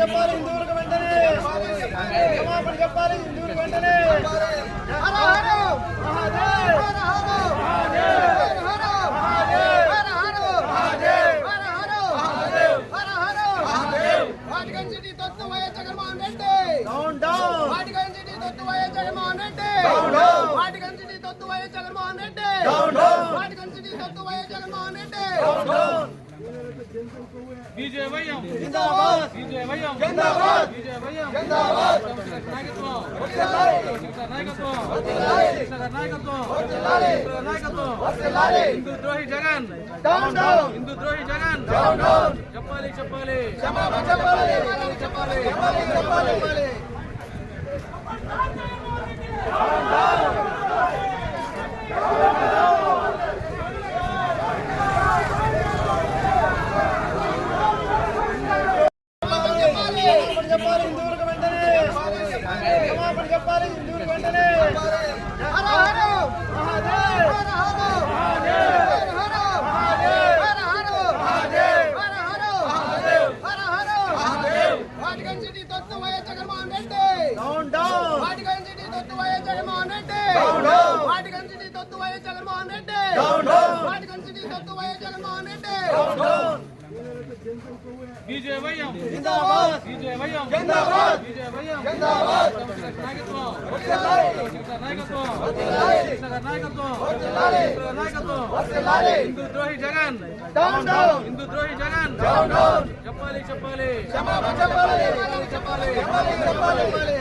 చెప్పాలి హిందువులకు వెంటనే క్షమాపణ చెప్పాలి హిందువులకు వెంటనే హర హర జగన్మోహన్ రెడ్డి డౌన్ డౌన్ విజయవయం జిందాబాద్. జిందాబాద్ విజయవయం జిందాబాద్. నాయకత్వం. వర్ధిల్లాలి నాయకత్వం. వర్ధిల్లాలి నాయకత్వం. వర్ధిల్లాలి నాయకత్వం. వర్ధిల్లాలి హిందూ ద్రోహి జగన్. Down down. హిందూ ద్రోహి జగన్. Down down. చెప్పాలి చెప్పాలి. చెప్పాలి చెప్పాలి. చెప్పాలి చెప్పాలి క్షమాపణ చెప్పాలి హిందువులకు వెంటనే క్షమాపణ చెప్పాలి. హిందువులకు వెంటనే. జగన్మోహన్ రెడ్డి. జగన్మోహన్ రెడ్డి. జగన్మోహన్ రెడ్డి డౌన్ డౌన్ విజయవయం జిందాబాద్. జిందాబాద్ విజయవయం జిందాబాద్. నాయకత్వం. వర్ధిల్లాలి నాయకత్వం. వర్ధిల్లాలి నాయకత్వం. వర్ధిల్లాలి నాయకత్వం. వర్ధిల్లాలి హిందూ ద్రోహి జగన్. Down down. హిందూ ద్రోహి జగన్. Down down. చెప్పాలి చెప్పాలి. చెప్పాలి చెప్పాలి. చెప్పాలి చెప్పాలి.